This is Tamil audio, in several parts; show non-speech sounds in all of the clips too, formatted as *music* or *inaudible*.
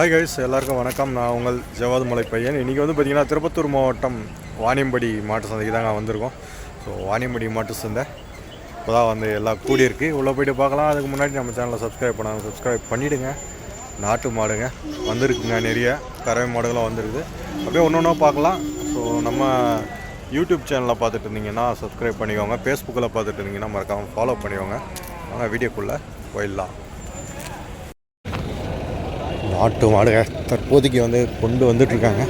ஹாய் கைஸ் எல்லாருக்கும் வணக்கம். நான் உங்கள் ஜவாது மலை பையன் இன்றைக்கி வந்து பார்த்திங்கன்னா திருப்பத்தூர் மாவட்டம் வாணியம்படி மாட்டு சந்தைக்கு தாங்க வந்திருக்கோம். ஸோ வாணியம்படி மாட்டு சந்தை இப்போ தான் வந்து எல்லாம் கூடியிருக்கு. உள்ளே போயிட்டு பார்க்கலாம். அதுக்கு முன்னாடி நம்ம சேனலை சப்ஸ்கிரைப் பண்ணாங்க சப்ஸ்கிரைப் பண்ணிவிடுங்க நாட்டு மாடுங்க வந்திருக்குங்க நிறைய. கறவை மாடுகளும் வந்திருக்கு அப்படியே ஒன்று ஒன்றா பார்க்கலாம். ஸோ நம்ம யூடியூப் சேனலில் பார்த்துட்டு இருந்தீங்கன்னா சப்ஸ்கிரைப் பண்ணிக்கோங்க. ஃபேஸ்புக்கில் பார்த்துட்டு இருந்தீங்கன்னா மறக்காமல் ஃபாலோ பண்ணிக்கோங்க. ஆனால் வீடியோக்குள்ளே போயிடலாம். ஆட்டு மாடுங்க தற்போதைக்கு வந்து கொண்டு வந்துட்டுருக்காங்க.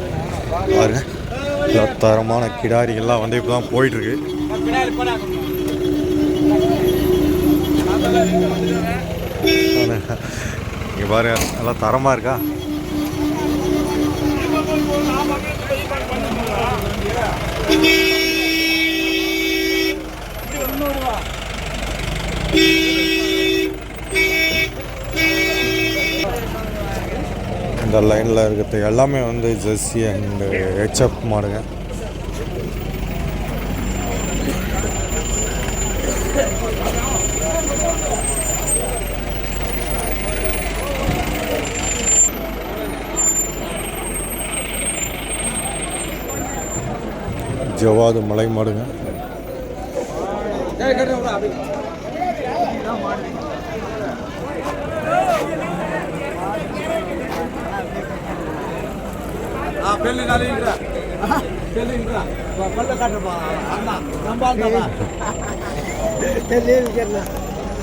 பாருங்க எல்லா தரமான கிடாரிகள்லாம் வந்து இப்போ தான் போயிட்டுருக்கு. இங்கே பாருங்க நல்லா தரமாக இருக்கா? இந்த லைனில் இருக்கிறது. எல்லாமே வந்து ஜெர்சி அண்டு ஹெச்எப் மாடுங்க. ஜவாது மலை மாடுங்க.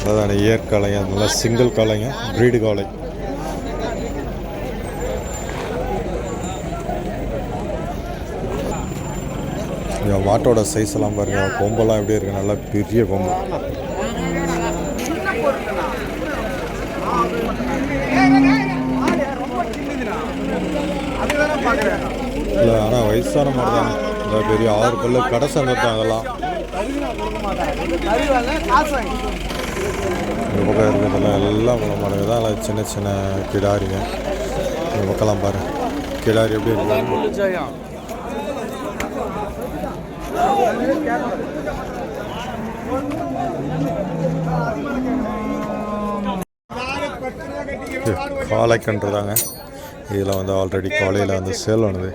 அதான இயற் காளைங்க நல்லா சிங்கிள் காலைங்க பிரீடு காலை வாட்டோட சைஸ் எல்லாம் பாருங்க கொம்பெல்லாம் எப்படி இருக்குது நல்லா பெரிய கொம்பு. இல்லை ஆனால் வயசான மாதிரி தான். இந்த பெரிய ஆறு பல்லு கடை சங்கத்தான் அதெல்லாம் இந்த பக்கம் இருக்கிறதெல்லாம் எல்லாம் குளம் மாடுங்க தான். எல்லாம் சின்ன சின்ன கிடாரிங்க. இந்த பக்கம்லாம் பாரு. கிடாரி எப்படி இருக்கு? காலைக்கன்று தாங்க. இதில் வந்து ஆல்ரெடி காலையில் வந்து சேல் ஆனது.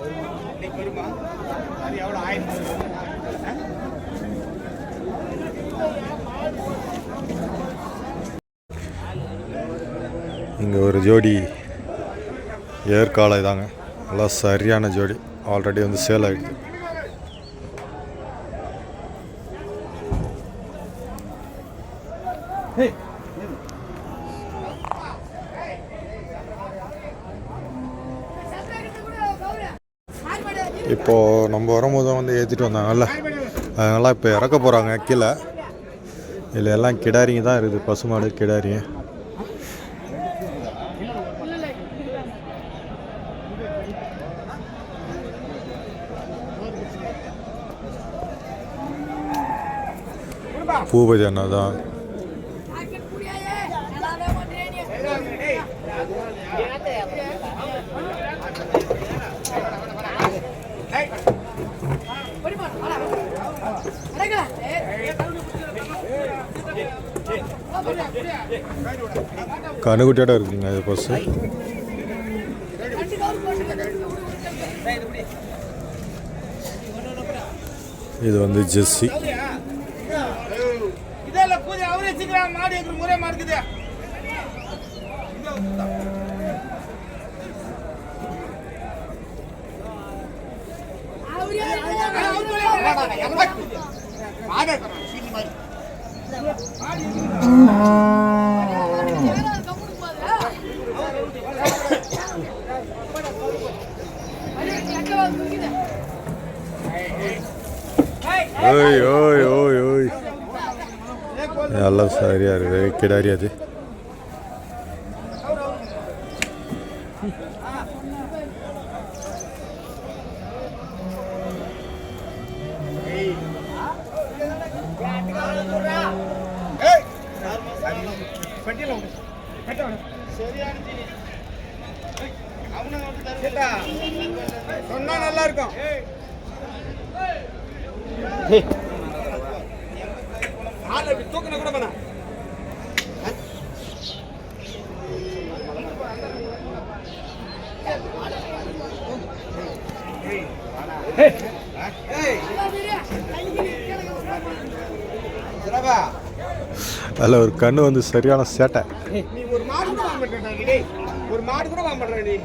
இங்கே ஒரு ஜோடி ஏற்காலை தாங்க. நல்லா சரியான ஜோடி. ஆல்ரெடி வந்து சேல் ஆகிடுது இப்போது நம்ம வரும்போது வந்து ஏற்றிட்டு வந்தாங்கல்ல. அதனால இப்போ இறக்க போகிறாங்க கீழே. இதில் எல்லாம் கிடாரிங்க தான் இருக்குது பசுமாடு கிடாரிங்க பூபதி அண்ணா தான். கணுகுட்டியோட இருக்குங்க இது பஸ்ஸு இது வந்து ஜெஸ்ஸி இதெல்லாம் பூஜை அவரே ஓய் ஓய் ஓய் ஓய். எல்லாம் சரியா இருக்குது. கிடாரியாது சொன்னா நல்லா இருக்கும் அதில் ஒரு கண்ணு வந்து சரியான சேட்டை. காடு கூட வாங்க மாட்டேன் நீ.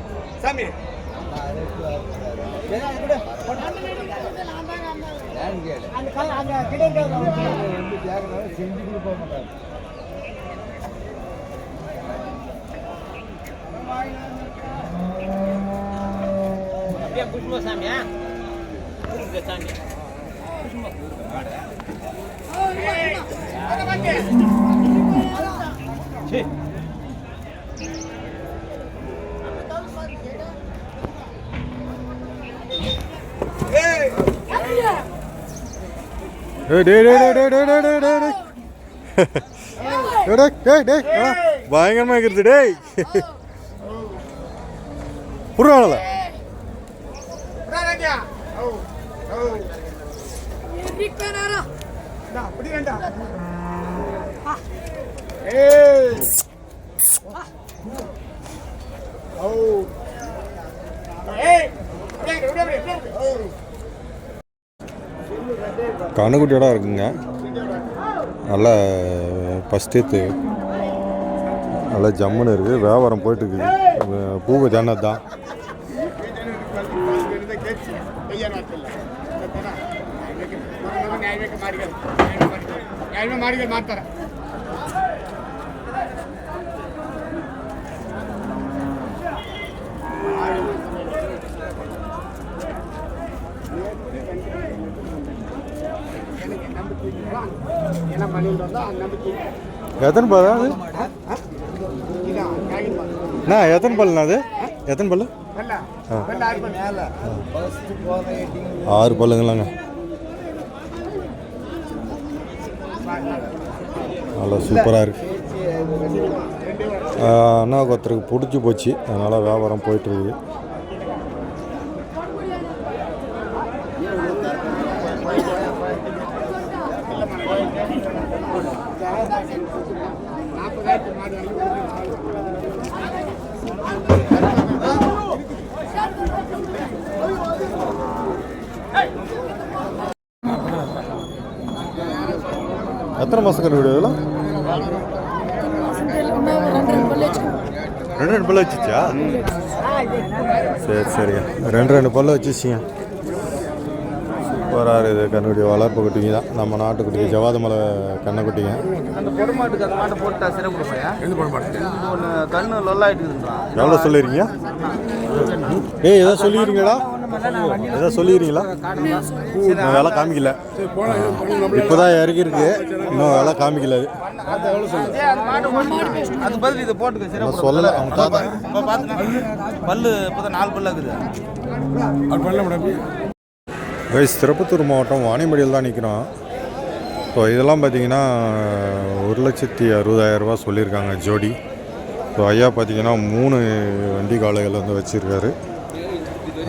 சாமி. செஞ்சு கொடுக்க மாட்டாங்க அப்படியே குஷ்மா சாமியா? குஷ்மா சாமி. குஷ்மா சரி ഭയങ്കരമായി കരുതി ഡേ പുറമാണല്ലോ Oh. Hey. Hey, hey, hey, hey, hey. Oh. கண்ணுக்குட்டியோட இருக்குங்க. நல்லா ஃபஸ்ட்டு நல்லா ஜம்முன்னு இருக்குது வியாபாரம் போயிட்டு இருக்குது பூவை ஜன்னது தான் மாறிகள் மாறிகள் எத்தனை பல் அது? அண்ணா எத்தனை பல்லுண்ணா அது? எத்தனை பல்லு? ஆறு பல்லுங்களாங்க. நல்லா சூப்பராக இருக்கு. அண்ணாவுக்கு ஒருத்தருக்கு பிடிச்சி போச்சு. அதனால் வியாபாரம் போயிட்டுருக்குது எத்தனை மாதம் வீடு இதெல்லாம்? ரெண்டு ரெண்டு பல்லு வச்சுச்சா? சரி சரிங்க. ரெண்டு ரெண்டு பல்லு வச்சுச்சிங்க. சூப்பராக இருக்குது. கண்ணுக்குட்டி வளர்ப்பு குட்டிங்க தான். நம்ம நாட்டுக்குட்டிங்க ஜவாத மலை கண்ணு லொல்லாயிட்டுதுன்றான் எவ்வளோ சொல்லிடுறீங்க ஏய் எதாவது சொல்லிடுறீங்களா எதாவது சொல்லிடுறீங்களா இன்னும் வேலை காமிக்கல. இப்போதான் இறக்கிருக்கு இன்னும் வேலை காமிக்கல அது. அது பதில் இதை போட்டுக்க சிறை நான் சொல்லலை அவங்க தாத்தா. இப்போ பல்லு இப்போ நாலு பல்லு இருக்குது கைஸ் திருப்பத்தூர் மாவட்டம் வாணியம்படியில் தான் நிற்கிறோம் ஸோ இதெல்லாம் பார்த்தீங்கன்னா ஒரு லட்சத்தி அறுபதாயிரம் ரூபாய் சொல்லியிருக்காங்க ஜோடி. ஸோ ஐயா பார்த்தீங்கன்னா மூணு வண்டி காளைகள் வந்து வச்சுருக்காரு.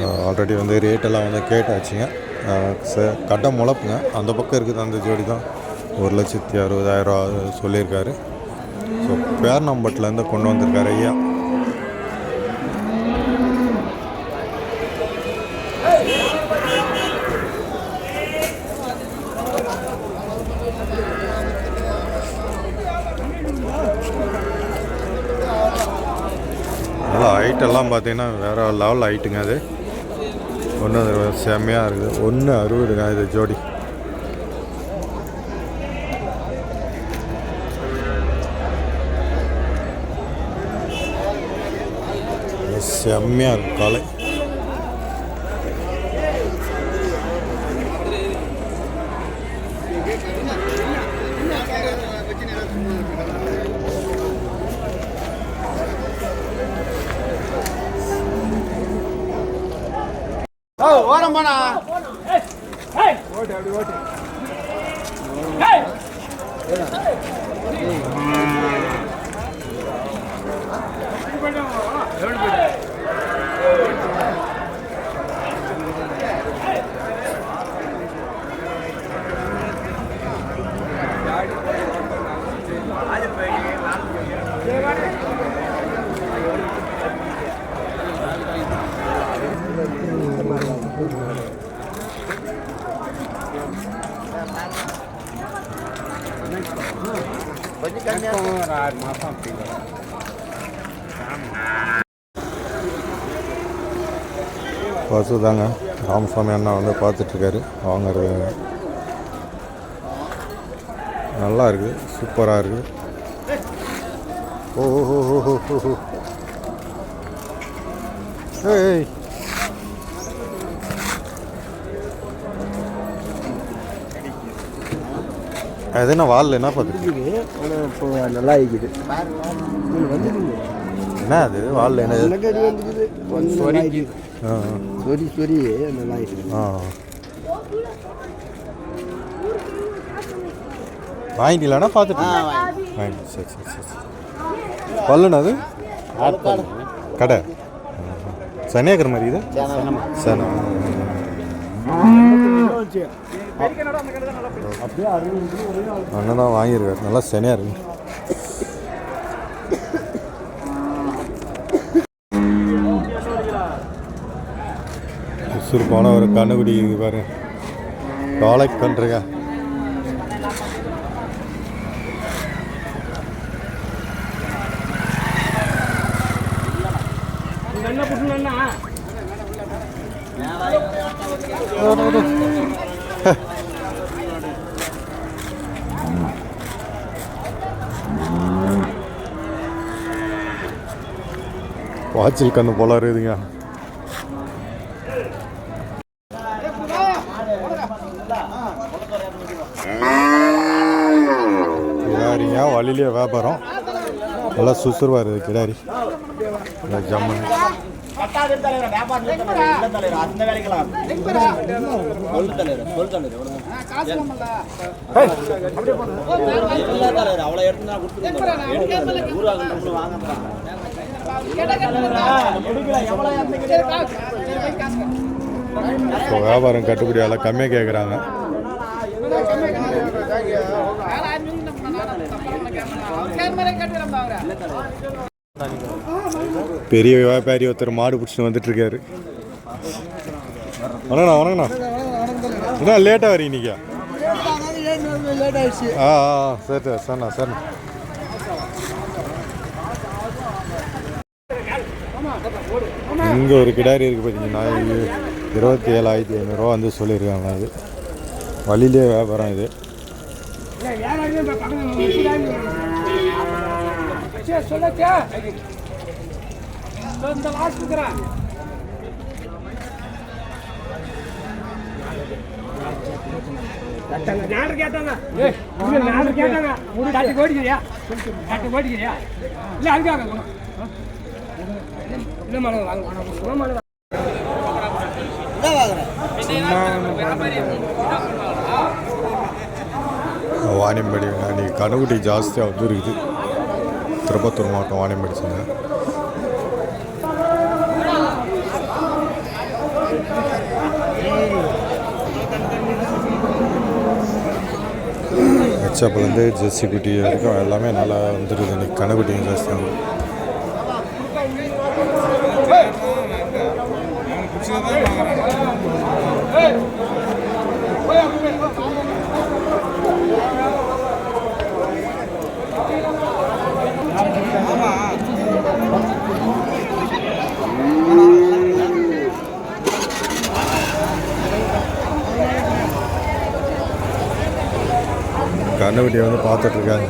ஆல்ரெடி வந்து ரேட்டெல்லாம் வந்து கேட்டாச்சுங்க. அஹ் ச- முளப்புங்க அந்த பக்கம் இருக்குது அந்த ஜோடி தான். ஒரு லட்சத்தி அறுபதாயிரம் ரூபா சொல்லியிருக்காரு. ஸோ பேர்னம்பட்டிலேருந்து கொண்டு வந்திருக்காரு ஐயா. நல்லா ஹைட்டெல்லாம் பார்த்தீங்கன்னா வேறு லெவல் ஹைட்டுங்க அது. ஒன்று செம்மையாக இருக்குது. ஒன்று அறுபதுங்க இது ஜோடி. செம்மையாக இருக்கும் காலை. ஓ ஓரம் போனா. ஓட்டு அப்படி ஓட்டு எப்படி போயிட்டு கொஞ்சம் ராமசாமி அண்ணா வந்து பார்த்துட்ருக்காரு. வாங்குறது நல்லா இருக்குது சூப்பராக இருக்குது ஓஹோ ஏய் அது என்ன வால் என்ன ஆனால் இப்போ நல்லா இருக்குது. என்ன அது? வால் என்ன சொரி சொரி நல்லா இருக்குது. ஆ. பார்த்துட்டு. வாங்கி சரி சரி சரி சரி. பல்லுண்ணா அது? கடை. சனியாக்கிற மாதிரி இது? சரி அண்ணன் தான் வாங்கியிருக்காரு. நல்லா சனியாக இருக்கு. சுறுப்பான ஒரு இது பாருங்க டாலைக் பண்ணுறீங்க வாய்ச்சல் கண்ணு போல இருக்குதுங்க. கிடாரிங்க வழியிலே வியாபாரம். நல்லா சுசுறுவாக இருக்குது கிடாரி. ஜம்மன். இப்போ வியாபாரம் கட்டுப்படி எல்லாம் கம்மியாக கேட்குறாங்க பெரிய வியாபாரி ஒருத்தர் மாடு பிடிச்சிட்டு வந்துட்டு இருக்காரு வணக்கண்ணா வணக்கண்ணா என்ன லேட்டாக வரீங்க இன்னைக்கு ஆ ஆ ஆ, சரி சரி சரிண்ணா சரிண்ணா இங்கே ஒரு கிடாரி இருக்குது பார்த்தீங்கன்னா இருபத்தி ஏழாயிரத்தி ஐநூறுரூவா வந்து சொல்லியிருக்காங்க இது வழியிலே வியாபாரம் இது. கேட்டாங்க. கேட்டாங்க. ஒரு கட்டு கோடிக்கிறியா கட்டு கோடிக்கிறியா இல்ல அதுக்காக இல்ல மலை வாங்க சும்மா மலை வாணியம்படி இன்னைக்கு கணுகுட்டி ஜாஸ்தியாக வந்து இருக்குது திருப்பத்தூர் மாவட்டம் வாணியம்படி சொன்ன. ஹெச்அப்லேருந்து ஜெர்சி குட்டி வரைக்கும் எல்லாமே நல்லா வந்துருக்குது. இன்றைக்கி கணுகுட்டியும் ஜாஸ்தியாக வந்து கண்ணுக்குட்டியை வந்து பார்த்துட்ருக்காங்க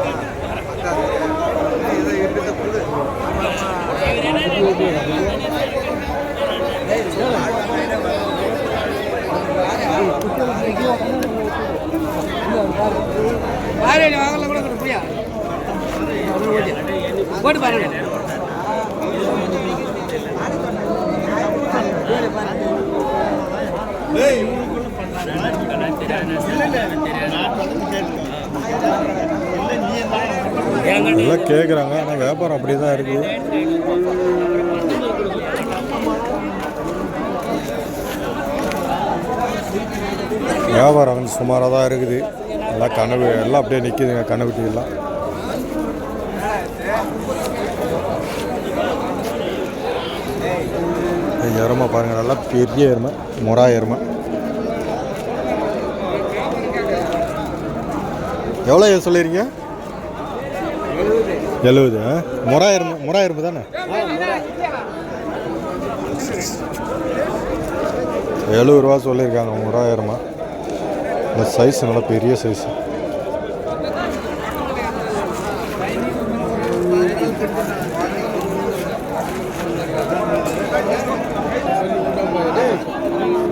பாரு வாங்கல கூட புரியா போட்டு பாருங்க எல்லாம் கேட்குறாங்க ஆனால் வியாபாரம் அப்படி தான் இருக்குது வியாபாரம் வந்து சுமாராக தான் இருக்குது. எல்லாம் கனவு எல்லாம் அப்படியே நிற்கிதுங்க கனவுட்டி எல்லாம் எருமை பாருங்கள் நல்லா பெரிய எருமை முறா எருமை. எவ்வளோ சொல்லிடுறீங்க எழுபது முறா எருமை முறா எருமை தானே? எழுபது ரூபா சொல்லியிருக்காங்க முறா எருமை இந்த சைஸ் நல்லா பெரிய சைஸ்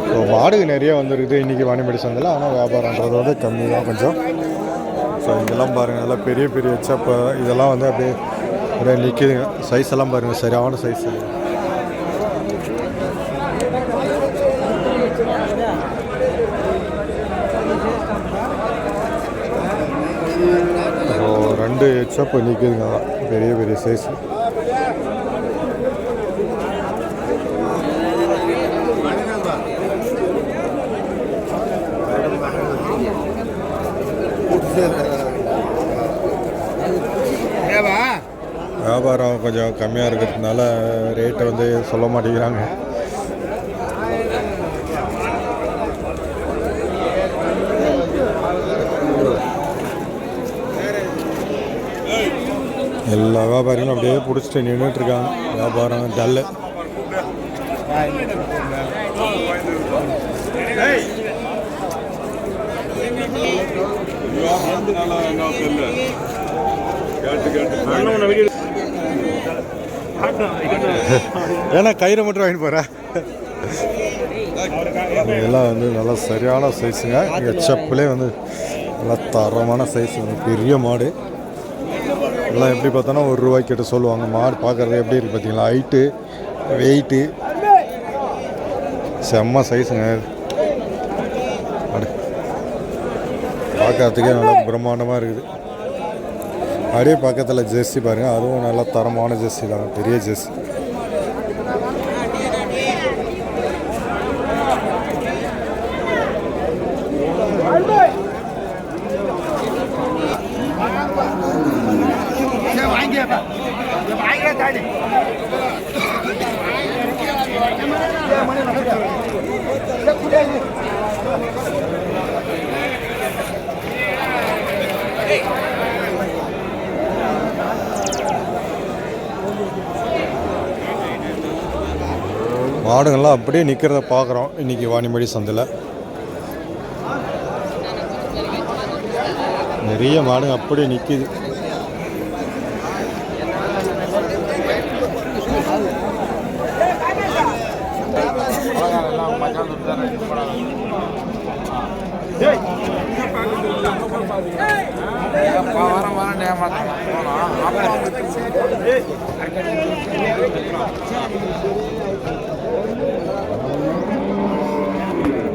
ஸோ நிறைய வந்துருக்குது இன்றைக்கி வாணிபடி சந்தையில் ஆனால் வியாபாரன்றது வந்து கம்மி தான் கொஞ்சம். ஸோ இதெல்லாம் பாருங்கள் நல்லா பெரிய பெரிய சப்பை இதெல்லாம் வந்து அப்படியே அப்படியே நிற்கிதுங்க சைஸ் எல்லாம் பாருங்கள் சரியான சைஸ் ஸோ ரெண்டு சப்பு நிற்கிதுங்க பெரிய பெரிய சைஸ் Yeah. வியாபாரம் கொஞ்சம் கம்மியாக இருக்கிறதுனால ரேட்டை வந்து சொல்ல மாட்டேங்கிறாங்க. எல்லா வியாபாரிகளும் அப்படியே பிடிச்சிட்டு நின்றுட்டு இருக்காங்க. வியாபாரம் டல்லு *laughs* ஏன்னா கயிறை மட்டும் வாங்கிட்டு போகிறேன் இதெல்லாம் வந்து நல்லா சரியான சைஸுங்க இங்கே செப்பலே வந்து நல்லா தரமான சைஸ் பெரிய மாடு. எல்லாம் எப்படி பார்த்தோன்னா ஒரு ரூபாய்க்கு கிட்ட சொல்லுவாங்க. மாடு பார்க்குறது எப்படி இருக்குது பார்த்தீங்களா? ஹைட்டு வெயிட்டு செம்ம சைஸுங்க பார்க்கறதுக்கே நல்லா பிரம்மாண்டமாக இருக்குது. அப்படியே பக்கத்தில் ஜெர்சி பாருங்கள் அதுவும் நல்லா தரமான ஜெர்சி தான். பெரிய ஜெர்சி மாடுங்கள்லாம் அப்படியே நிற்கிறத பார்க்குறோம். இன்றைக்கி வாணிமடி சந்தையில். நிறைய மாடுங்க அப்படியே நிற்கிது வரம் வரம்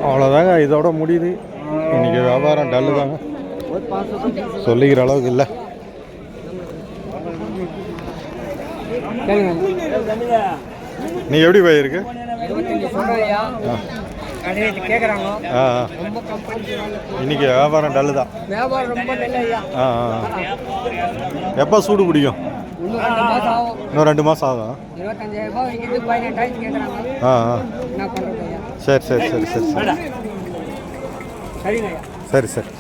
அவ்வளோதாங்க இதோட முடியுது. இன்றைக்கி வியாபாரம் டல்லு தாங்க. சொல்லிக்கிற அளவுக்கு இல்லை. நீ எப்படி போயிருக்கு? ஆ ஆ. இன்னைக்கு வியாபாரம் டல்லு தான். ஆ ஆ எப்போ சூடு பிடிக்கும்? இன்னும் ரெண்டு மாதம் ஆகும். இருபத்தஞ்சாயிரம் ஆ ஆ. சரி சரி சரி சரி சரி. சரி சரி.